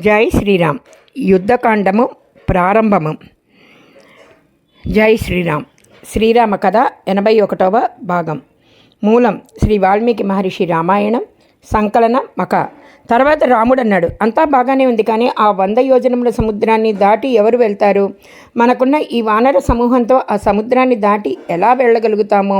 జై శ్రీరామ్. యుద్ధకాండము ప్రారంభము. జై శ్రీరామ్. శ్రీరామ కథ ఎనభై ఒకటవ భాగం. మూలం శ్రీ వాల్మీకి మహర్షి రామాయణం సంకలన మక తర్వాత రాముడు అన్నాడు అంతా బాగానే ఉంది కానీ ఆ వంద యోజనముల సముద్రాన్ని దాటి ఎవరు వెళ్తారు? మనకున్న ఈ వానర సమూహంతో ఆ సముద్రాన్ని దాటి ఎలా వెళ్ళగలుగుతామో?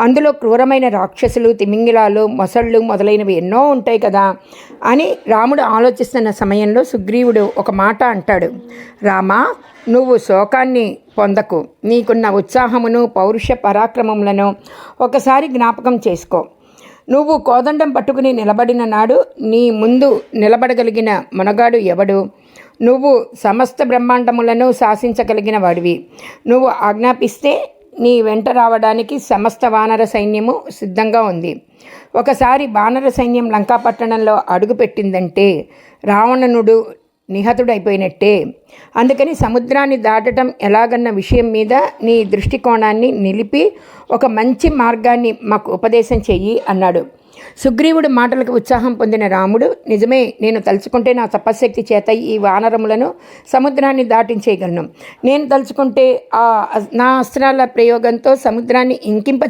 అందులో క్రూరమైన రాక్షసులు తిమింగిలాలు మొసళ్ళు మొదలైనవి ఎన్నో ఉంటాయి కదా అని రాముడు ఆలోచిస్తున్న సమయంలో సుగ్రీవుడు ఒక మాట అంటాడు. రామా నువ్వు శోకాన్ని పొందకు. నీకున్న ఉత్సాహమును పౌరుష పరాక్రమములను ఒకసారి జ్ఞాపకం చేసుకో. నువ్వు కోదండం పట్టుకుని నిలబడిన నాడు నీ ముందు నిలబడగలిగిన మనగాడు ఎవడు? నువ్వు సమస్త బ్రహ్మాండములను శాసించగలిగిన వాడివి. నువ్వు ఆజ్ఞాపిస్తే నీ వెంట రావడానికి సమస్త వానర సైన్యము సిద్ధంగా ఉంది. ఒకసారి వానర సైన్యం లంకాపట్టణంలో అడుగుపెట్టిందంటే రావణనుడు నిహతుడైపోయినట్టే. అందుకని సముద్రాన్ని దాటడం ఎలాగన్న విషయం మీద నీ దృష్టికోణాన్ని నిలిపి ఒక మంచి మార్గాన్ని మాకు ఉపదేశం చెయ్యి అన్నాడు. సుగ్రీవుడు మాటలకు ఉత్సాహం పొందిన రాముడు నిజమే నేను తలుచుకుంటే నా తపశ్శక్తి చేత ఈ వానరములను సముద్రాన్ని దాటించేయగలను. నేను తలుచుకుంటే ఆ నా అస్త్రాల ప్రయోగంతో సముద్రాన్ని ఇంకింప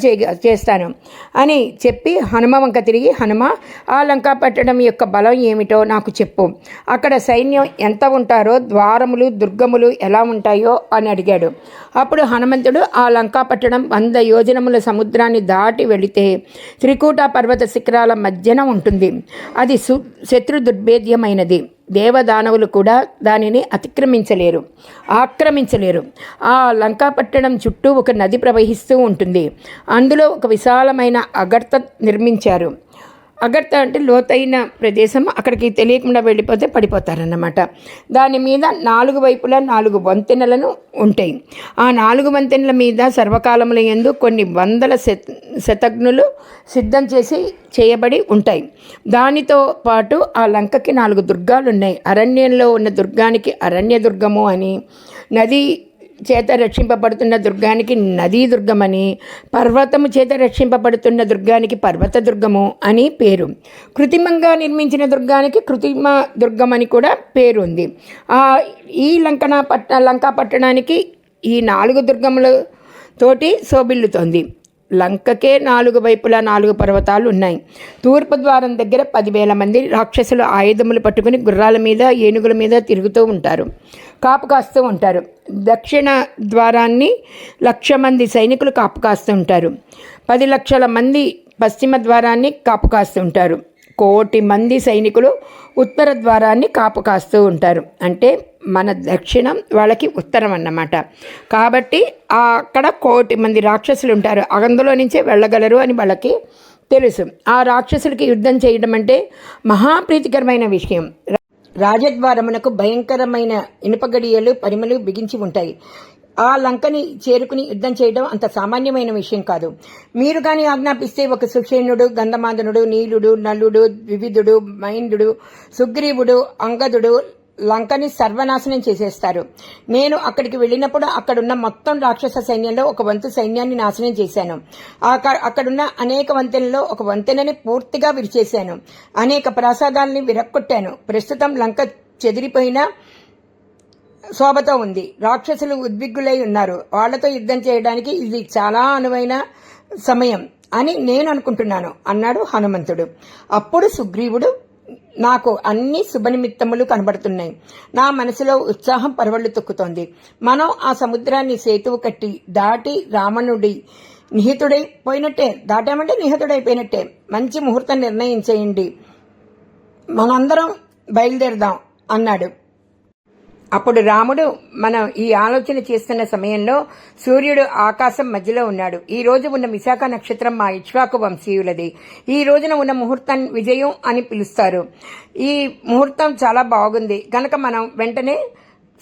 చేస్తాను అని చెప్పి హనుమ వంక తిరిగి హనుమ ఆ లంకా పట్టడం యొక్క బలం ఏమిటో నాకు చెప్పు. అక్కడ సైన్యం ఎంత ఉంటారో ద్వారములు దుర్గములు ఎలా ఉంటాయో అని అడిగాడు. అప్పుడు హనుమంతుడు ఆ లంకా పట్టడం వంద యోజనముల సముద్రాన్ని దాటి వెళితే త్రికూట పర్వత శిఖరాల మధ్యన ఉంటుంది. అది సు శత్రు దుర్భేద్యమైనది. దేవదానవులు కూడా దానిని అతిక్రమించలేరు. ఆక్రమించలేరు. ఆ లంకా పట్టణం చుట్టూ ఒక నది ప్రవహిస్తూ ఉంటుంది. అందులో ఒక విశాలమైన అగర్త నిర్మించారు. అగర్త అంటే లోతైన ప్రదేశం అక్కడికి తెలియకుండా వెళ్ళిపోతే పడిపోతారన్నమాట. దాని మీద నాలుగు వైపులా నాలుగు వంతెనలను ఉంటాయి. ఆ నాలుగు వంతెనల మీద సర్వకాలముల ఎందు కొన్ని వందల శతజ్ఞులు సిద్ధం చేసి చేయబడి ఉంటాయి. దానితో పాటు ఆ లంకకి నాలుగు దుర్గాలు ఉన్నాయి అరణ్యంలో ఉన్న దుర్గానికి అరణ్య దుర్గము అని నది చేత రక్షింపబడుతున్న దుర్గానికి నదీ దుర్గమని పర్వతము చేత రక్షింపబడుతున్న దుర్గానికి పర్వత దుర్గము అని పేరు. కృత్రిమంగా నిర్మించిన దుర్గానికి కృత్రిమ దుర్గం అని కూడా పేరు ఉంది ఈ లంకన పట్ట లంకా పట్టణానికి ఈ నాలుగు దుర్గముల తోటి శోభిల్లుతోంది. లంకకే నాలుగు వైపులా నాలుగు పర్వతాలు ఉన్నాయి. తూర్పు ద్వారం దగ్గర పదివేల మంది రాక్షసులు ఆయుధములు పట్టుకుని గుర్రాల మీద ఏనుగుల మీద తిరుగుతూ ఉంటారు. కాపు కాస్తూ ఉంటారు. దక్షిణ ద్వారాన్ని లక్ష మంది సైనికులు కాపు కాస్తూ ఉంటారు. పది లక్షల మంది పశ్చిమ ద్వారాన్ని కాపు కాస్తూ ఉంటారు. కోటి మంది సైనికులు ఉత్తర ద్వారాన్ని కాపు కాస్తూ ఉంటారు. అంటే మన దక్షిణం వాళ్ళకి ఉత్తరం అన్నమాట. కాబట్టి అక్కడ కోటి మంది రాక్షసులు ఉంటారు. అందులో నుంచే వెళ్ళగలరు అని వాళ్ళకి తెలుసు. ఆ రాక్షసులకి యుద్ధం చేయడం అంటే మహాప్రీతికరమైన విషయం. రాజద్వారమునకు భయంకరమైన ఇనుపగడియలు పరిమలు బిగించి ఉంటాయి. ఆ లంకని చేరుకుని యుద్ధం చేయడం అంత సామాన్యమైన విషయం కాదు. మీరు కానీ ఆజ్ఞాపిస్తే ఒక సుషేణుడు గంధమాదనుడు నీలుడు నలుడు వివిధుడు మైందుడు సుగ్రీవుడు అంగదుడు లంకని సర్వనాశనం చేసేస్తారు. నేను అక్కడికి వెళ్ళినప్పుడు అక్కడున్న మొత్తం రాక్షస సైన్యంలో ఒక వంతు సైన్యాన్ని నాశనం చేశాను. అక్కడున్న అనేక వంతెనలో ఒక వంతెనని పూర్తిగా విరిచేశాను. అనేక ప్రసాదాలని విరక్కొట్టాను. ప్రస్తుతం లంక చెదిరిపోయిన శోభతో ఉంది. రాక్షసులు ఉద్విగ్గులై ఉన్నారు. వాళ్ళతో యుద్ధం చేయడానికి ఇది చాలా అనువైన సమయం అని నేను అనుకుంటున్నాను అన్నాడు హనుమంతుడు. అప్పుడు సుగ్రీవుడు నాకు అన్ని శుభనిమిత్తములు కనబడుతున్నాయి. నా మనసులో ఉత్సాహం పరవళ్ళు తొక్కుతోంది. మనం ఆ సముద్రాన్ని సేతువు కట్టి దాటి రావణుడి నిహితుడై పోయినట్టే దాటామంటే నిహితుడైపోయినట్టే మంచి ముహూర్తం నిర్ణయించేయండి. మనందరం బయలుదేరదాం అన్నాడు. అప్పుడు రాముడు మనం ఈ ఆలోచన చేస్తున్న సమయంలో సూర్యుడు ఆకాశం మధ్యలో ఉన్నాడు. ఈ రోజు ఉన్న విశాఖ నక్షత్రం మా ఇక్ష్వాకు వంశీయులది. ఈ రోజున ఉన్న ముహూర్తం విజయం అని పిలుస్తారు. ఈ ముహూర్తం చాలా బాగుంది. కనుక మనం వెంటనే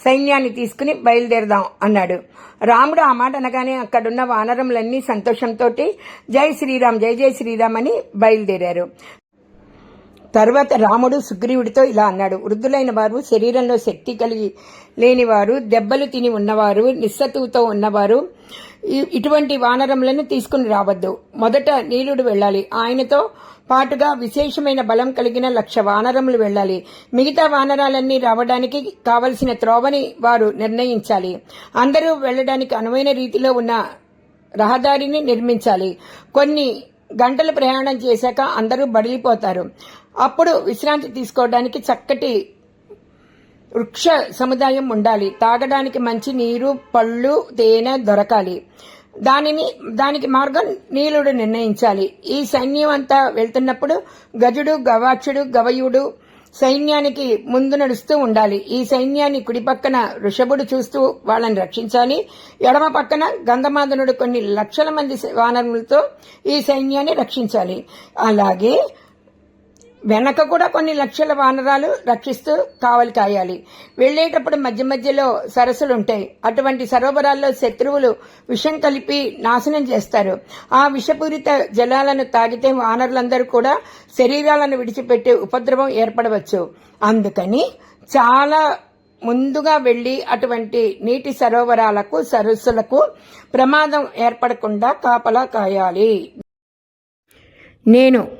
సైన్యాన్ని తీసుకుని బయలుదేరదాం అన్నాడు. రాముడు ఆ మాట అనగానే అక్కడున్న వానరములన్నీ సంతోషంతో జై శ్రీరామ్ జై జై శ్రీరామ్ అని బయలుదేరారు. తర్వాత రాముడు సుగ్రీవుడితో ఇలా అన్నాడు వృద్ధులైన వారు శరీరంలో శక్తి కలిగి లేనివారు దెబ్బలు తిని ఉన్నవారు నిస్సతువుతో ఉన్నవారు ఇటువంటి వానరములను తీసుకుని రావద్దు. మొదట నీలుడు వెళ్ళాలి. ఆయనతో పాటుగా విశేషమైన బలం కలిగిన లక్ష వానరములు వెళ్ళాలి. మిగతా వానరాలన్నీ రావడానికి కావలసిన త్రోవని వారు నిర్ణయించాలి. అందరూ వెళ్ళడానికి అనువైన రీతిలో ఉన్న రహదారిని నిర్మించాలి. కొన్ని గంటలు ప్రయాణం చేశాక అందరూ బడిలిపోతారు. అప్పుడు విశ్రాంతి తీసుకోవడానికి చక్కటి వృక్ష సముదాయం ఉండాలి. తాగడానికి మంచి నీరు పళ్ళు తేనె దొరకాలి. దానిని దానికి మార్గం నీలుడు నిర్ణయించాలి. ఈ సైన్యం అంతా వెళ్తున్నప్పుడు గజుడు గవాక్షుడు గవయుడు సైన్యానికి ముందు నడుస్తూ ఉండాలి. ఈ సైన్యాన్ని కుడి పక్కన వృషభుడు చూస్తూ వాళ్ళని రక్షించాలి. ఎడమ పక్కన గంధమాదనుడు కొన్ని లక్షల మంది వానరులతో ఈ సైన్యాన్ని రక్షించాలి. అలాగే వెనక కూడా కొన్ని లక్షల వానరాలు రక్షిస్తూ కావలి కాయాలి. వెళ్ళేటప్పుడు మధ్య మధ్యలో సరస్సులు ఉంటాయి అటువంటి సరోవరాల్లో శత్రువులు విషం కలిపి నాశనం చేస్తారు. ఆ విషపూరిత జలాలను తాగితే వానరులందరూ కూడా శరీరాలను విడిచిపెట్టే ఉపద్రవం ఏర్పడవచ్చు. అందుకని చాలా ముందుగా వెళ్ళి అటువంటి నీటి సరోవరాలకు సరస్సులకు ప్రమాదం ఏర్పడకుండా కాపలా కాయాలి. నేను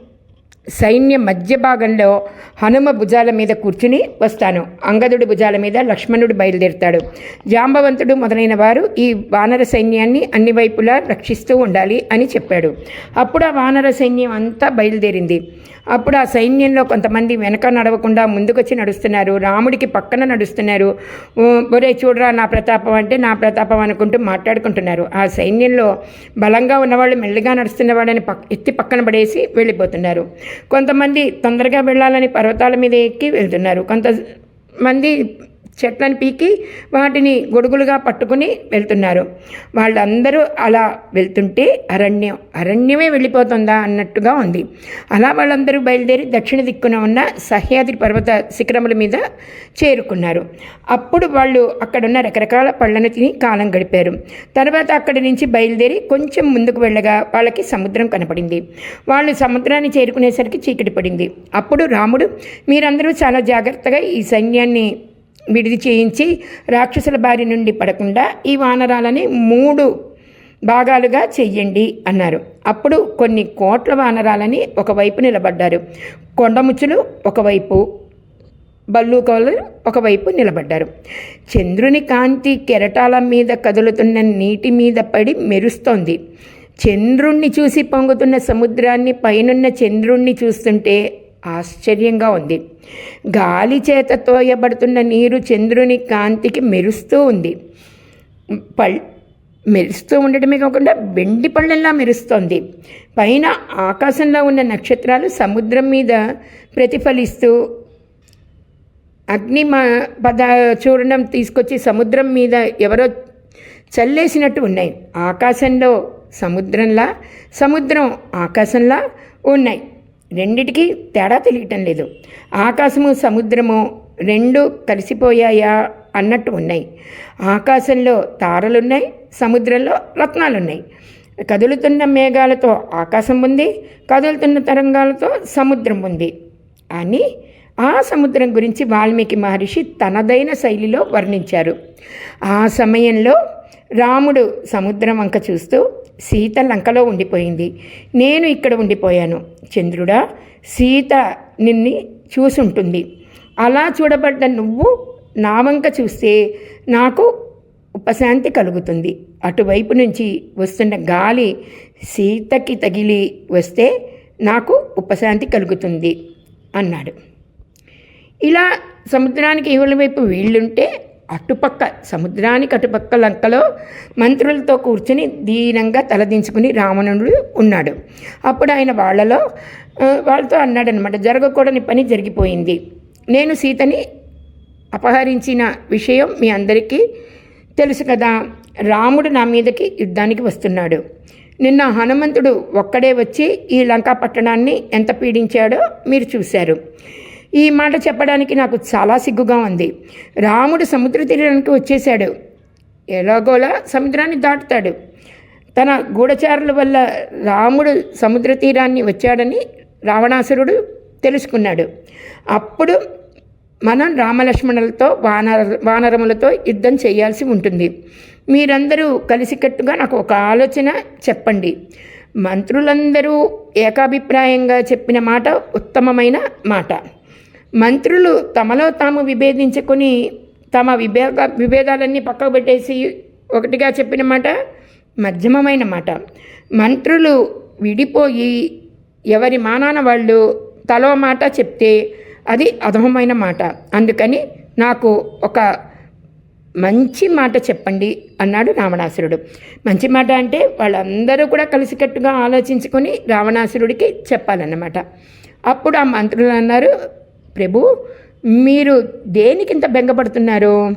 సైన్య మధ్య భాగంలో హనుమ భుజాల మీద కూర్చుని వస్తాను. అంగదుడి భుజాల మీద లక్ష్మణుడు బయలుదేరుతాడు. జాంబవంతుడు మొదలైన వారు ఈ వానర సైన్యాన్ని అన్ని వైపులా రక్షిస్తూ ఉండాలి అని చెప్పాడు. అప్పుడు ఆ వానర సైన్యం అంతా బయలుదేరింది. అప్పుడు ఆ సైన్యంలో కొంతమంది వెనక నడవకుండా ముందుకొచ్చి నడుస్తున్నారు. రాముడికి పక్కన నడుస్తున్నారు. ఒరే చూడరా నా ప్రతాపం అంటే నా ప్రతాపం అనుకుంటూ మాట్లాడుకుంటున్నారు. ఆ సైన్యంలో బలంగా ఉన్నవాళ్ళు మెల్లిగా నడుస్తున్న వాళ్ళని పక్ ఎత్తి పక్కన పడేసి వెళ్ళిపోతున్నారు. కొంతమంది తొందరగా వెళ్ళాలని పర్వతాల మీద ఎక్కి వెళ్తున్నారు. కొంతమంది చెట్లను పీకి వాటిని గొడుగులుగా పట్టుకుని వెళ్తున్నారు. వాళ్ళందరూ అలా వెళ్తుంటే అరణ్యం అరణ్యమే వెళ్ళిపోతుందా అన్నట్టుగా ఉంది. అలా వాళ్ళందరూ బయలుదేరి దక్షిణ దిక్కున ఉన్న సహ్యాద్రి పర్వత శిఖరముల మీద చేరుకున్నారు. అప్పుడు వాళ్ళు అక్కడున్న రకరకాల పళ్ళను తిని కాలం గడిపారు. తర్వాత అక్కడి నుంచి బయలుదేరి కొంచెం ముందుకు వెళ్ళగా వాళ్ళకి సముద్రం కనపడింది. వాళ్ళు సముద్రాన్ని చేరుకునేసరికి చీకటి పడింది. అప్పుడు రాముడు మీరందరూ చాలా జాగ్రత్తగా ఈ సైన్యాన్ని విడిది చేయించి రాక్షసుల బారి నుండి పడకుండా ఈ వానరాలని మూడు భాగాలుగా చెయ్యండి అన్నారు. అప్పుడు కొన్ని కోట్ల వానరాలని ఒకవైపు నిలబడ్డారు. కొండముచ్చులు ఒకవైపు బల్లూకలు ఒకవైపు నిలబడ్డారు. చంద్రుని కాంతి కెరటాల మీద కదులుతున్న నీటి మీద పడి మెరుస్తోంది. చంద్రుణ్ణి చూసి పొంగుతున్న సముద్రాన్ని పైనున్న చంద్రుణ్ణి చూస్తుంటే ఆశ్చర్యంగా ఉంది. గాలి చేత తోయబడుతున్న నీరు చంద్రుని కాంతికి మెరుస్తూ ఉంది. పల్ మెరుస్తూ ఉండటమే కాకుండా వెండి పళ్ళెల్లా మెరుస్తోంది. పైన ఆకాశంలో ఉన్న నక్షత్రాలు సముద్రం మీద ప్రతిఫలిస్తూ అగ్ని పద చూడడం తీసుకొచ్చి సముద్రం మీద ఎవరో చల్లేసినట్టు ఉన్నాయి. ఆకాశంలో సముద్రంలా సముద్రం ఆకాశంలా ఉన్నాయి. రెండిటికి తేడా తెలియటం లేదు. ఆకాశము సముద్రము రెండు కలిసిపోయాయా అన్నట్టు ఉన్నాయి. ఆకాశంలో తారలున్నాయి సముద్రంలో రత్నాలున్నాయి. కదులుతున్న మేఘాలతో ఆకాశం ఉంది కదులుతున్న తరంగాలతో సముద్రం ఉంది. అని ఆ సముద్రం గురించి వాల్మీకి మహర్షి తనదైన శైలిలో వర్ణించారు. ఆ సమయంలో రాముడు సముద్రం వంక చూస్తూ సీత లంకలో ఉండిపోయింది. నేను ఇక్కడ ఉండిపోయాను. చంద్రుడా సీత నిన్ని చూసుంటుంది. అలా చూడబడ్డ నువ్వు నా వంక చూస్తే నాకు ఉపశాంతి కలుగుతుంది. అటువైపు నుంచి వస్తున్న గాలి సీతకి తగిలి వస్తే నాకు ఉపశాంతి కలుగుతుంది అన్నాడు. ఇలా సముద్రానికి ఇవల వైపు వీళ్ళుంటే అటుపక్క సముద్రానికి అటుపక్క లంకలో మంత్రులతో కూర్చుని దీనంగా తలదించుకుని రావణుడు ఉన్నాడు. అప్పుడు ఆయన వాళ్ళలో వాళ్ళతో అన్నాడనమాట జరగకూడని పని జరిగిపోయింది. నేను సీతని అపహరించిన విషయం మీ అందరికీ తెలుసు కదా. రాముడు నా మీదకి యుద్ధానికి వస్తున్నాడు. నిన్న హనుమంతుడు ఒక్కడే వచ్చి ఈ లంకా పట్టణాన్ని ఎంత పీడించాడో మీరు చూశారు. ఈ మాట చెప్పడానికి నాకు చాలా సిగ్గుగా ఉంది. రాముడు సముద్ర తీరానికి వచ్చేశాడు. ఎలాగోలా సముద్రాన్ని దాటుతాడు. తన గూఢచారుల వల్ల రాముడు సముద్ర తీరాన్ని వచ్చాడని రావణాసురుడు తెలుసుకున్నాడు. అప్పుడు మనం రామలక్ష్మణులతో వానర వానరములతో యుద్ధం చేయాల్సి ఉంటుంది. మీరందరూ కలిసికట్టుగా నాకు ఒక ఆలోచన చెప్పండి. మంత్రులందరూ ఏకాభిప్రాయంగా చెప్పిన మాట ఉత్తమమైన మాట. మంత్రులు తమలో తాము విభేదించుకొని తమ విభేద విభేదాలన్నీ పక్కకు పెట్టేసి ఒకటిగా చెప్పిన మాట మధ్యమమైన మాట. మంత్రులు విడిపోయి ఎవరి మానాన వాళ్ళు తలో మాట చెప్తే అది అధమమైన మాట. అందుకని నాకు ఒక మంచి మాట చెప్పండి అన్నాడు రావణాసురుడు. మంచి మాట అంటే వాళ్ళందరూ కూడా కలిసికట్టుగా ఆలోచించుకొని రావణాసురుడికి చెప్పాలన్నమాట. అప్పుడు ఆ మంత్రులు అన్నారు ప్రభు మీరు దేనికింత బెంగపడుతున్నారు?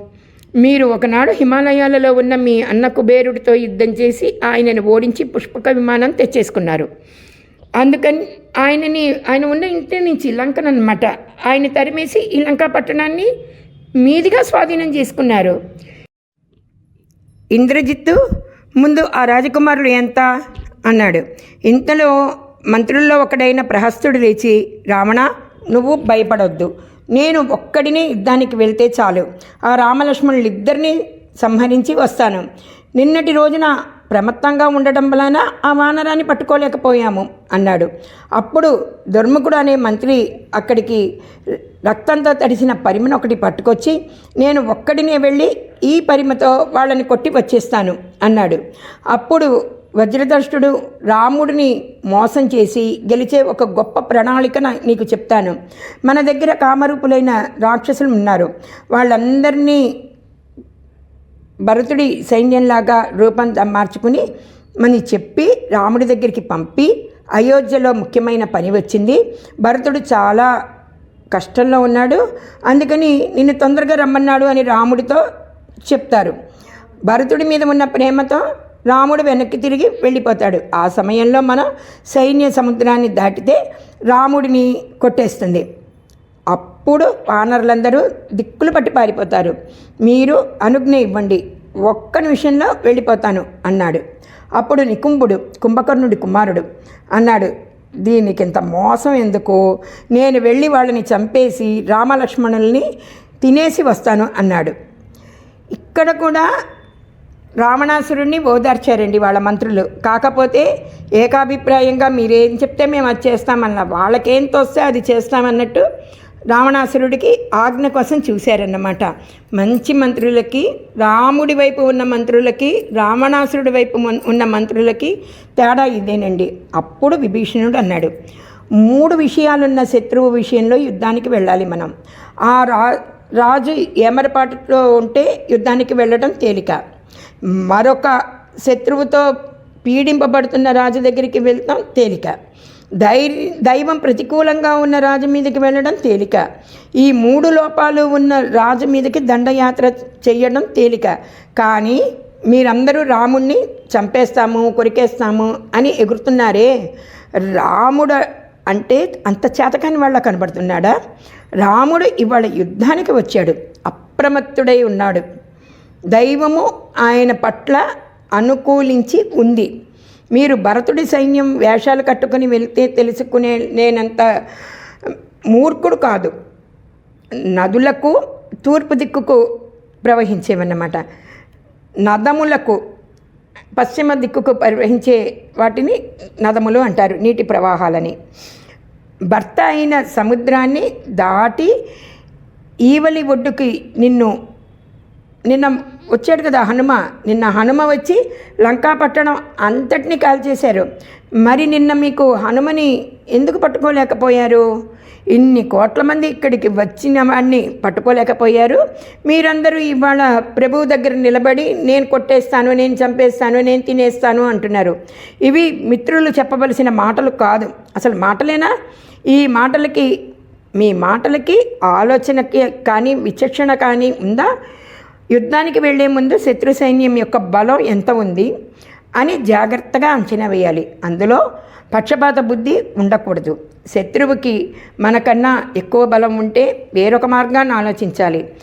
మీరు ఒకనాడు హిమాలయాలలో ఉన్న మీ అన్న కుబేరుడితో యుద్ధం చేసి ఆయనను ఓడించి పుష్పక విమానం తెచ్చేసుకున్నారు. అందుకని ఆయనని ఆయన ఉన్న ఇంటి నుంచి లంకన్ అనమాట ఆయన తరిమేసి ఈ లంకా పట్టణాన్ని మీదిగా స్వాధీనం చేసుకున్నారు. ఇంద్రజిత్తు ముందు ఆ రాజకుమారుడు ఎంత? అన్నాడు. ఇంతలో మంత్రుల్లో ఒకడైన ప్రహస్తుడు లేచి రావణ నువ్వు భయపడొద్దు. నేను ఒక్కడినే యుద్ధానికి వెళ్తే చాలు. ఆ రామలక్ష్మణులు ఇద్దరిని సంహరించి వస్తాను. నిన్నటి రోజున ప్రమత్తంగా ఉండటం వలన ఆ వానరాన్ని పట్టుకోలేకపోయాము అన్నాడు. అప్పుడు దుర్ముఖుడు అనే మంత్రి అక్కడికి రక్తంతో తడిసిన పరిమను ఒకటి పట్టుకొచ్చి నేను ఒక్కడినే వెళ్ళి ఈ పరిమతో వాళ్ళని కొట్టి వచ్చేస్తాను అన్నాడు. అప్పుడు వజ్రదష్టుడు రాముడిని మోసం చేసి గెలిచే ఒక గొప్ప ప్రణాళిక నీకు చెప్తాను. మన దగ్గర కామరూపులైన రాక్షసులు ఉన్నారు. వాళ్ళందరినీ భరతుడి సైన్యంలాగా రూపం మార్చుకుని మని చెప్పి రాముడి దగ్గరికి పంపి అయోధ్యలో ముఖ్యమైన పని వచ్చింది. భరతుడు చాలా కష్టంలో ఉన్నాడు. అందుకని నిన్ను తొందరగా రమ్మన్నాడు అని రాముడితో చెప్తారు. భరతుడి మీద ఉన్న ప్రేమతో రాముడు వెనక్కి తిరిగి వెళ్ళిపోతాడు. ఆ సమయంలో మనం సైన్య సముద్రాన్ని దాటితే రాముడిని కొట్టేస్తుంది. అప్పుడు వానరులందరూ దిక్కులు పట్టి పారిపోతారు. మీరు అనుజ్ఞ ఇవ్వండి. ఒక్క నిమిషంలో వెళ్ళిపోతాను అన్నాడు. అప్పుడు నికుంభుడు కుంభకర్ణుడి కుమారుడు అన్నాడు దీనికి ఇంత మోసం ఎందుకు? నేను వెళ్ళి వాళ్ళని చంపేసి రామలక్ష్మణుల్ని తినేసి వస్తాను అన్నాడు. ఇక్కడ కూడా రావణాసురుణ్ణి ఓదార్చారండి వాళ్ళ మంత్రులు. కాకపోతే ఏకాభిప్రాయంగా మీరేం చెప్తే మేము అది చేస్తామన్న వాళ్ళకేం తోస్తే అది చేస్తామన్నట్టు రావణాసురుడికి ఆజ్ఞ కోసం చూశారన్నమాట. మంచి మంత్రులకి రాముడి వైపు ఉన్న మంత్రులకి రావణాసురుడి వైపు ఉన్న మంత్రులకి తేడా ఇదేనండి. అప్పుడు విభీషణుడు అన్నాడు మూడు విషయాలున్న శత్రువు విషయంలో యుద్ధానికి వెళ్ళాలి మనం. ఆ రా రాజు ఏమరపాటులో ఉంటే యుద్ధానికి వెళ్ళడం తేలిక. మరొక శత్రువుతో పీడింపబడుతున్న రాజు దగ్గరికి వెళ్తాం తేలిక. ధైర్య దైవం ప్రతికూలంగా ఉన్న రాజు మీదకి వెళ్ళడం తేలిక. ఈ మూడు లోపాలు ఉన్న రాజు మీదకి దండయాత్ర చేయడం తేలిక. కానీ మీరందరూ రాముణ్ణి చంపేస్తాము కొరికేస్తాము అని ఎగురుతున్నారే? రాముడు అంటే అంత చేతకాని వాళ్ళ కనబడుతున్నాడా? రాముడు ఇవాళ యుద్ధానికి వచ్చాడు. అప్రమత్తుడై ఉన్నాడు. దైవము ఆయన పట్ల అనుకూలించి ఉంది. మీరు భరతుడి సైన్యం వేషాలు కట్టుకొని వెళ్తే తెలుసుకునే నేనంత మూర్ఖుడు కాదు. నదులకు తూర్పు దిక్కుకు ప్రవహించేవన్నమాట. నదములకు పశ్చిమ దిక్కుకు ప్రవహించే వాటిని నదములు అంటారు నీటి ప్రవాహాలని. భర్త అయిన సముద్రాన్ని దాటి ఈవలి ఒడ్డుకి నిన్ను నిన్న వచ్చాడు కదా హనుమ. నిన్న హనుమ వచ్చి లంకా పట్టణం అంతటిని కాల్చేశారు మరి నిన్న మీకు హనుమని ఎందుకు పట్టుకోలేకపోయారు? ఇన్ని కోట్ల మంది ఇక్కడికి వచ్చిన వాడిని పట్టుకోలేకపోయారు. మీరందరూ ఇవాళ ప్రభువు దగ్గర నిలబడి నేను కొట్టేస్తాను నేను చంపేస్తాను నేను తినేస్తాను అంటున్నారు. ఇవి మిత్రులు చెప్పవలసిన మాటలు కాదు. అసలు మాటలేనా? ఈ మాటలకి మీ మాటలకి ఆలోచనకి కానీ విచక్షణ కానీ ఉందా? యుద్ధానికి వెళ్ళే ముందు శత్రు సైన్యం యొక్క బలం ఎంత ఉంది అని జాగ్రత్తగా అంచనా వేయాలి. అందులో పక్షపాత బుద్ధి ఉండకూడదు. శత్రువుకి మనకన్నా ఎక్కువ బలం ఉంటే వేరొక మార్గాన్ని ఆలోచించాలి.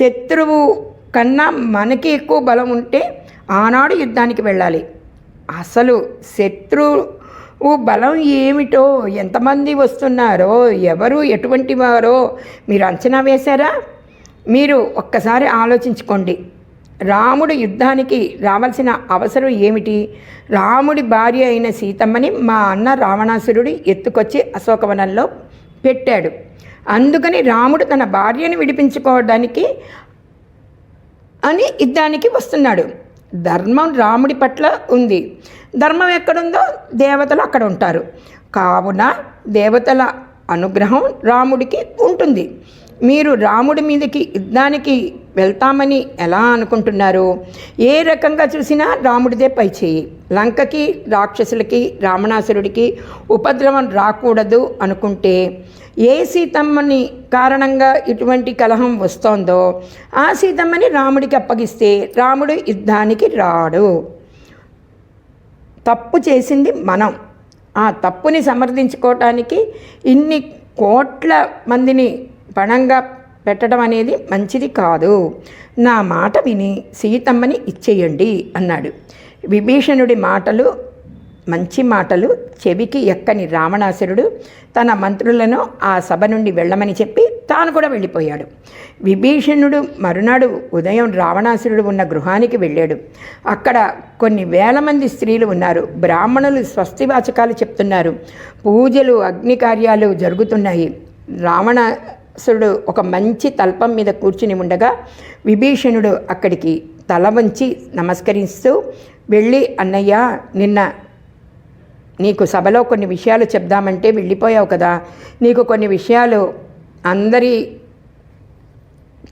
శత్రువు కన్నా మనకి ఎక్కువ బలం ఉంటే ఆనాడు యుద్ధానికి వెళ్ళాలి. అసలు శత్రువు బలం ఏమిటో ఎంతమంది వస్తున్నారో ఎవరు ఎటువంటి వారో మీరు అంచనా వేశారా? మీరు ఒక్కసారి ఆలోచించుకోండి. రాముడు యుద్ధానికి రావాల్సిన అవసరం ఏమిటి? రాముడి భార్య అయిన సీతమ్మని మా అన్న రావణాసురుడు ఎత్తుకొచ్చి అశోకవనంలో పెట్టాడు. అందుకని రాముడు తన భార్యను విడిపించుకోవడానికి అని యుద్ధానికి వస్తున్నాడు. ధర్మం రాముడి పట్ల ఉంది. ధర్మం ఎక్కడుందో దేవతలు అక్కడ ఉంటారు. కావున దేవతల అనుగ్రహం రాముడికి ఉంటుంది. మీరు రాముడి మీదకి యుద్ధానికి వెళ్తామని ఎలా అనుకుంటున్నారు? ఏ రకంగా చూసినా రాముడిదే పై చేయి. లంకకి రాక్షసులకి రావణాసురుడికి ఉపద్రవం రాకూడదు అనుకుంటే ఏ సీతమ్మని కారణంగా ఇటువంటి కలహం వస్తోందో ఆ సీతమ్మని రాముడికి అప్పగిస్తే రాముడు యుద్ధానికి రాడు. తప్పు చేసింది మనం. ఆ తప్పుని సమర్థించుకోవటానికి ఇన్ని కోట్ల మందిని పణంగా పెట్టడం అనేది మంచిది కాదు. నా మాట విని సీతమ్మని ఇచ్చేయండి అన్నాడు. విభీషణుడి మాటలు మంచి మాటలు చెవికి ఎక్కని రావణాసురుడు తన మంత్రులను ఆ సభ నుండి వెళ్ళమని చెప్పి తాను కూడా వెళ్ళిపోయాడు. విభీషణుడు మరునాడు ఉదయం రావణాసురుడు ఉన్న గృహానికి వెళ్ళాడు. అక్కడ కొన్ని వేల మంది స్త్రీలు ఉన్నారు. బ్రాహ్మణులు స్వస్తివాచకాలు చెప్తున్నారు. పూజలు అగ్ని కార్యాలు జరుగుతున్నాయి సుడు ఒక మంచి తల్పం మీద కూర్చుని ఉండగా విభీషణుడు అక్కడికి తల వంచి నమస్కరిస్తూ వెళ్ళి అన్నయ్య నిన్న నీకు సభలో కొన్ని విషయాలు చెప్దామంటే వెళ్ళిపోయావు కదా. నీకు కొన్ని విషయాలు అందరి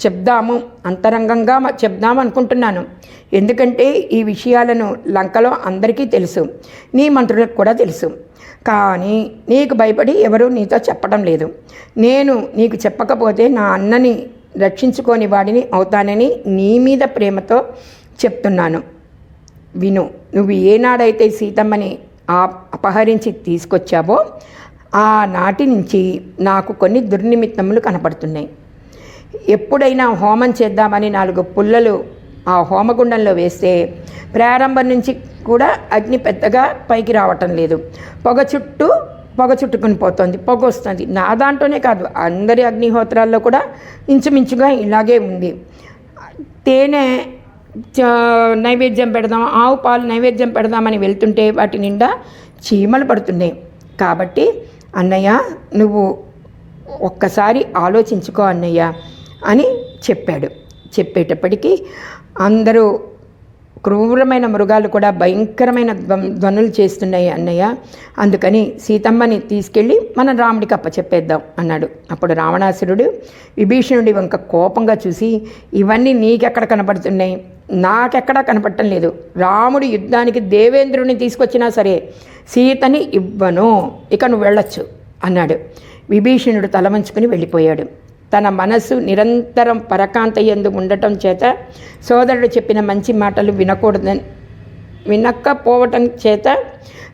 చెప్దాము అంతరంగంగా చెప్దాం అనుకుంటున్నాను. ఎందుకంటే ఈ విషయాలను లంకలో అందరికీ తెలుసు. నీ మంత్రులకు కూడా తెలుసు. కానీ నీకు భయపడి ఎవరూ నీతో చెప్పడం లేదు. నేను నీకు చెప్పకపోతే నా అన్నని రక్షించుకోని వాడిని అవుతానని నీ మీద ప్రేమతో చెప్తున్నాను. విను నువ్వు ఏనాడైతే సీతమ్మని ఆ అపహరించి తీసుకొచ్చావో ఆనాటి నుంచి నాకు కొన్ని దుర్నిమిత్తములు కనపడుతున్నాయి. ఎప్పుడైనా హోమం చేద్దామని నాలుగు పుల్లలు ఆ హోమగుండంలో వేస్తే ప్రారంభం నుంచి కూడా అగ్ని పెద్దగా పైకి రావటం లేదు. పొగ చుట్టూ పొగ చుట్టుకుని పోతుంది పొగ వస్తుంది. నా దాంట్లోనే కాదు అందరి అగ్నిహోత్రాల్లో కూడా ఇంచుమించుగా ఇలాగే ఉంది. తేనె చ- నైవేద్యం పెడదాం ఆవు పాలు నైవేద్యం పెడదామని వెళ్తుంటే వాటి నిండా చీమలు పడుతున్నాయి. కాబట్టి అన్నయ్య నువ్వు ఒక్కసారి ఆలోచించుకో అన్నయ్య అని చెప్పాడు. చెప్పేటప్పటికీ అందరూ క్రూరమైన మృగాలు కూడా భయంకరమైన ధ్వనులు చేస్తున్నాయి అన్నయ్య. అందుకని సీతమ్మని తీసుకెళ్ళి మనం రాముడికి అప్పచెప్పేద్దాం అన్నాడు. అప్పుడు రావణాసురుడు విభీషణుడి వంక కోపంగా చూసి ఇవన్నీ నీకెక్కడ కనపడుతున్నాయి? నాకెక్కడా కనపడటం లేదు. రాముడు యుద్ధానికి దేవేంద్రుని తీసుకొచ్చినా సరే సీతని ఇవ్వను. ఇక నువ్వు వెళ్ళొచ్చు అన్నాడు. విభీషణుడు తలమంచుకుని వెళ్ళిపోయాడు. తన మనస్సు నిరంతరం పరకాంత ఎందు ఉండటం చేత సోదరుడు చెప్పిన మంచి మాటలు వినకూడదని వినకపోవటం చేత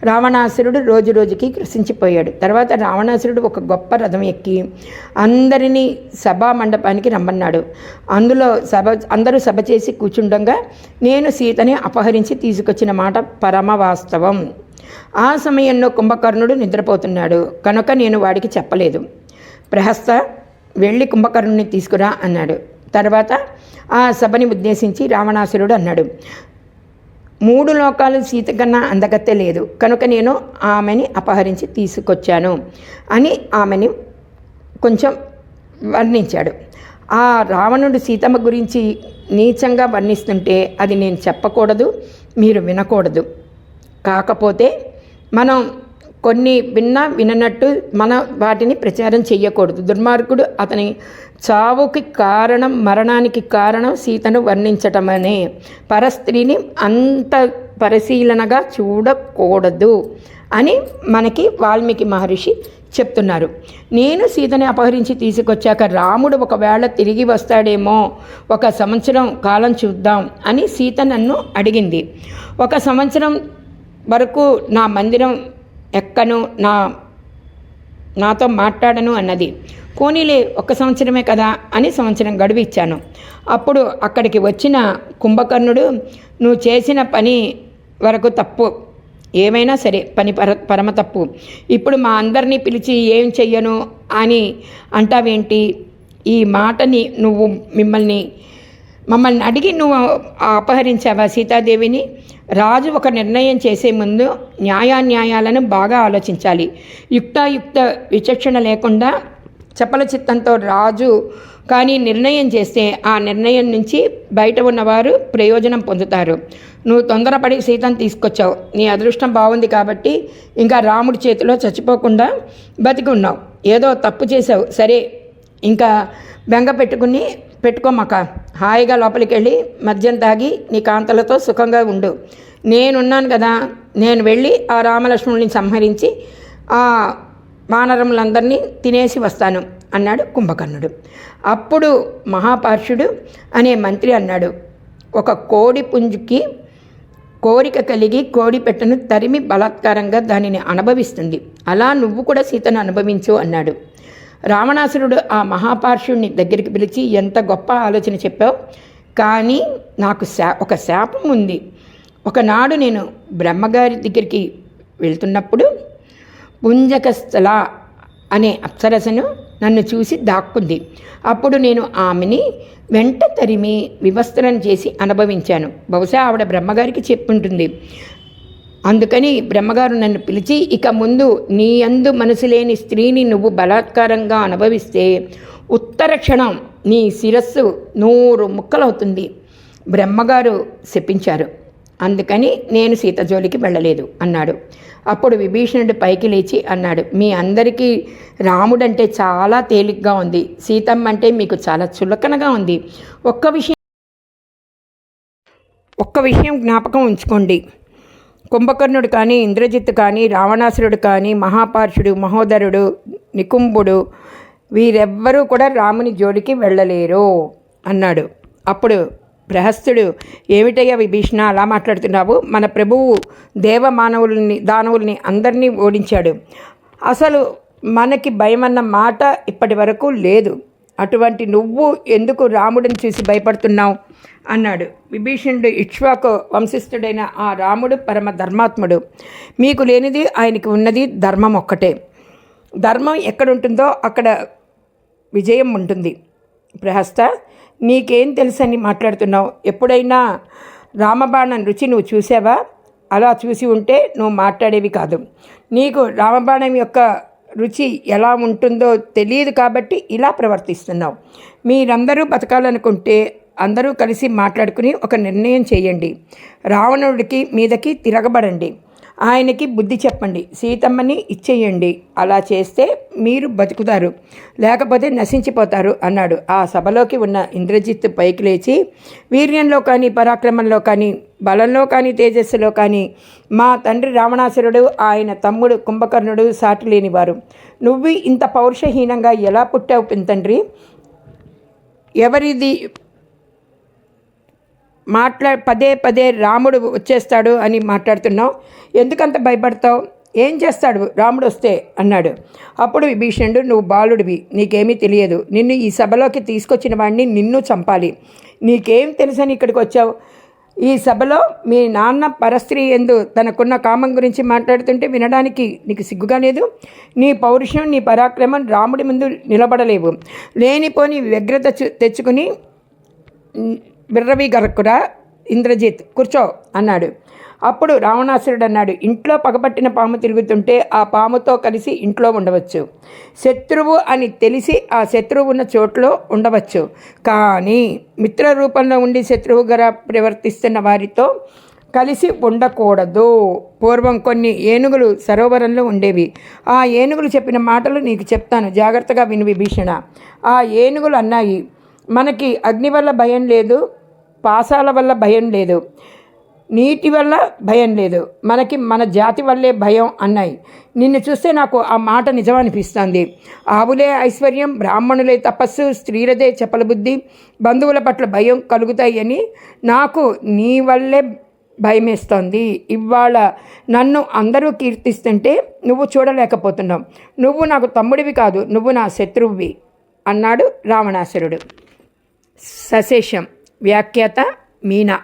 రావణాసురుడు రోజు రోజుకి కృషించిపోయాడు తర్వాత రావణాసురుడు ఒక గొప్ప రథం ఎక్కి అందరినీ సభా మండపానికి రమ్మన్నాడు. అందులో సభ అందరూ సభ చేసి కూర్చుండగా నేను సీతని అపహరించి తీసుకొచ్చిన మాట పరమ వాస్తవం. ఆ సమయంలో కుంభకర్ణుడు నిద్రపోతున్నాడు. కనుక నేను వాడికి చెప్పలేదు. ప్రహస్త వెళ్ళి కుంభకర్ణుని తీసుకురా అన్నాడు. తర్వాత ఆ సభని ఉద్దేశించి రావణాసురుడు అన్నాడు మూడు లోకాలు సీత కన్నా అందగత్తె లేదు. కనుక నేను ఆమెని అపహరించి తీసుకొచ్చాను అని ఆమెని కొంచెం వర్ణించాడు. ఆ రావణుడు సీతమ్మ గురించి నీచంగా వర్ణిస్తుంటే అది నేను చెప్పకూడదు మీరు వినకూడదు. కాకపోతే మనం కొన్ని విన్నా విననట్టు మన వాటిని ప్రచారం చేయకూడదు దుర్మార్గుడు అతని చావుకి కారణం మరణానికి కారణం సీతను వర్ణించటమనే. పరస్త్రీని అంత పరిశీలనగా చూడకూడదు అని మనకి వాల్మీకి మహర్షి చెప్తున్నారు. నేను సీతని అపహరించి తీసుకొచ్చాక రాముడు ఒకవేళ తిరిగి వస్తాడేమో ఒక సంవత్సరం కాలం చూద్దాం అని సీత నన్ను అడిగింది. ఒక సంవత్సరం వరకు నా మందిరం ఎక్కను నా నాతో మాట్లాడను అన్నది. పోనీలే ఒక్క సంవత్సరమే కదా అని సంవత్సరం గడువు ఇచ్చాను అప్పుడు అక్కడికి వచ్చిన కుంభకర్ణుడు నువ్వు చేసిన పని వరకు తప్పు. ఏమైనా సరే పని పర పరమ తప్పు. ఇప్పుడు మా అందరినీ పిలిచి ఏం చెయ్యను? అని అంటావేంటి? ఈ మాటని నువ్వు మిమ్మల్ని మమ్మల్ని అడిగి నువ్వు అపహరించావా సీతాదేవిని? రాజు ఒక నిర్ణయం చేసే ముందు న్యాయాన్యాయాలను బాగా ఆలోచించాలి. యుక్తాయుక్త విచక్షణ లేకుండా చపల చిత్తంతో రాజు కానీ నిర్ణయం చేస్తే ఆ నిర్ణయం నుంచి బయట ఉన్నవారు ప్రయోజనం పొందుతారు. నువ్వు తొందరపడి సీతను తీసుకొచ్చావు. నీ అదృష్టం బాగుంది కాబట్టి ఇంకా రాముడి చేతిలో చచ్చిపోకుండా బతికి ఉన్నావు ఏదో తప్పు చేసావు సరే ఇంకా బెంగ పెట్టుకుని పెట్టుకోమాక హాయిగా లోపలికి వెళ్ళి మద్యం తాగి నీ కాంతలతో సుఖంగా ఉండు. నేనున్నాను కదా. నేను వెళ్ళి ఆ రామలక్ష్మణుని సంహరించి ఆ వానరములందరినీ తినేసి వస్తాను అన్నాడు కుంభకర్ణుడు. అప్పుడు మహాపార్షుడు అనే మంత్రి అన్నాడు ఒక కోడి పుంజుకి కోరిక కలిగి కోడి పెట్టను తరిమి బలాత్కారంగా దానిని అనుభవిస్తుంది. అలా నువ్వు కూడా సీతను అనుభవించు అన్నాడు. రావణాసురుడు ఆ మహాపార్షుడిని దగ్గరికి పిలిచి ఎంత గొప్ప ఆలోచన చెప్పావు. కానీ నాకు శా ఒక శాపం ఉంది. ఒకనాడు నేను బ్రహ్మగారి దగ్గరికి వెళ్తున్నప్పుడు పుంజకస్థల అనే అప్సరసను నన్ను చూసి దాక్కుంది. అప్పుడు నేను ఆమెని వెంట తరిమి వివస్త్రం చేసి అనుభవించాను. బహుశా ఆవిడ బ్రహ్మగారికి చెప్పుంటుంది. అందుకని బ్రహ్మగారు నన్ను పిలిచి ఇక ముందు నీ అందు మనసు లేని స్త్రీని నువ్వు బలాత్కారంగా అనుభవిస్తే ఉత్తర క్షణం నీ శిరస్సు నూరు ముక్కలవుతుంది బ్రహ్మగారు శపించారు. అందుకని నేను సీత జోలికి వెళ్ళలేదు అన్నాడు. అప్పుడు విభీషణుడు పైకి లేచి అన్నాడు మీ అందరికీ రాముడంటే చాలా తేలిగ్గా ఉంది సీతమ్మ అంటే మీకు చాలా చులకనగా ఉంది. ఒక్క విషయం ఒక్క విషయం జ్ఞాపకం ఉంచుకోండి. కుంభకర్ణుడు కానీ ఇంద్రజిత్తు కానీ రావణాసురుడు కానీ మహాపార్షుడు మహోదరుడు నికుంభుడు వీరెవ్వరూ కూడా రాముని జోడికి వెళ్ళలేరు అన్నాడు. అప్పుడు ప్రహస్తుడు ఏమిటయ్యా విభీషణ అలా మాట్లాడుతున్నావు? మన ప్రభువు దేవ మానవుల్ని దానవుల్ని అందరినీ ఓడించాడు. అసలు మనకి భయమన్న మాట ఇప్పటి వరకు లేదు. అటువంటి నువ్వు ఎందుకు రాముడిని చూసి భయపడుతున్నావు? అన్నాడు. విభీషణుడు ఇక్ష్వాకు వంశస్థుడైన ఆ రాముడు పరమ ధర్మాత్ముడు. మీకు లేనిది ఆయనకి ఉన్నది ధర్మం ఒక్కటే. ధర్మం ఎక్కడుంటుందో అక్కడ విజయం ఉంటుంది. ప్రహస్త నీకేం తెలుసని మాట్లాడుతున్నావు? ఎప్పుడైనా రామబాణం రుచి నువ్వు చూసావా? అలా చూసి ఉంటే నువ్వు మాట్లాడేవి కాదు. నీకు రామబాణం యొక్క రుచి ఎలా ఉంటుందో తెలియదు కాబట్టి ఇలా ప్రవర్తిస్తున్నావు. మీరందరూ బతకాలనుకుంటే అందరూ కలిసి మాట్లాడుకుని ఒక నిర్ణయం చేయండి. రావణుడికి మీదకి తిరగబడండి. ఆయనకి బుద్ధి చెప్పండి. సీతమ్మని ఇచ్చేయండి. అలా చేస్తే మీరు బతుకుతారు. లేకపోతే నశించిపోతారు అన్నాడు. ఆ సభలోకి ఉన్న ఇంద్రజిత్ పైకి లేచి వీర్యంలో కానీ పరాక్రమంలో కానీ బలంలో కానీ తేజస్సులో కానీ మా తండ్రి రావణాసురుడు ఆయన తమ్ముడు కుంభకర్ణుడు సాటి లేనివారు నువ్వు ఇంత పౌరుషహీనంగా ఎలా పుట్టావు పింతండ్రి ఎవరిది మాట్లా పదే పదే రాముడు వచ్చేస్తాడు అని మాట్లాడుతున్నావు. ఎందుకంత భయపడతావు? ఏం చేస్తాడు? రాముడు వస్తే అన్నాడు. అప్పుడు విభీషణుడు నువ్వు బాలుడివి నీకేమీ తెలియదు. నిన్ను ఈ సభలోకి తీసుకొచ్చిన వాడిని నిన్ను చంపాలి. నీకేం తెలుసని ఇక్కడికి వచ్చావు? ఈ సభలో మీ నాన్న పరస్త్రీ ఎందు తనకున్న కామం గురించి మాట్లాడుతుంటే వినడానికి నీకు సిగ్గుగా లేదు? నీ పౌరుషం నీ పరాక్రమం రాముడి ముందు నిలబడలేవు. లేనిపోని వ్యగ్రత తెచ్చుకుని బిర్రవి గరక్కురా ఇంద్రజిత్ కూర్చో అన్నాడు. అప్పుడు రావణాసురుడు అన్నాడు ఇంట్లో పగపట్టిన పాము తిరుగుతుంటే ఆ పాముతో కలిసి ఇంట్లో ఉండవచ్చు. శత్రువు అని తెలిసి ఆ శత్రువు ఉన్న చోట్లో ఉండవచ్చు. కానీ మిత్ర రూపంలో ఉండి శత్రువుగా ప్రవర్తిస్తున్న వారితో కలిసి ఉండకూడదు. పూర్వం కొన్ని ఏనుగులు సరోవరంలో ఉండేవి. ఆ ఏనుగులు చెప్పిన మాటలు నీకు చెప్తాను. జాగ్రత్తగా విను విభీషణ. ఆ ఏనుగులు అన్నాయి మనకి అగ్ని వల్ల భయం లేదు పాసాల వల్ల భయం లేదు. నీటి వల్ల భయం లేదు. మనకి మన జాతి వల్లే భయం అన్నాయి. నిన్ను చూస్తే నాకు ఆ మాట నిజమనిపిస్తుంది. ఆవులే ఐశ్వర్యం బ్రాహ్మణులే తపస్సు స్త్రీలదే చపల బుద్ధి బంధువుల పట్ల భయం కలుగుతాయని నాకు నీ వల్లే భయమేస్తోంది. ఇవాళ నన్ను అందరూ కీర్తిస్తుంటే నువ్వు చూడలేకపోతున్నావు. నువ్వు నాకు తమ్ముడివి కాదు నువ్వు నా శత్రువువి అన్నాడు రావణాసురుడు. సశేషం. వ్యాఖ్యాత మీనా.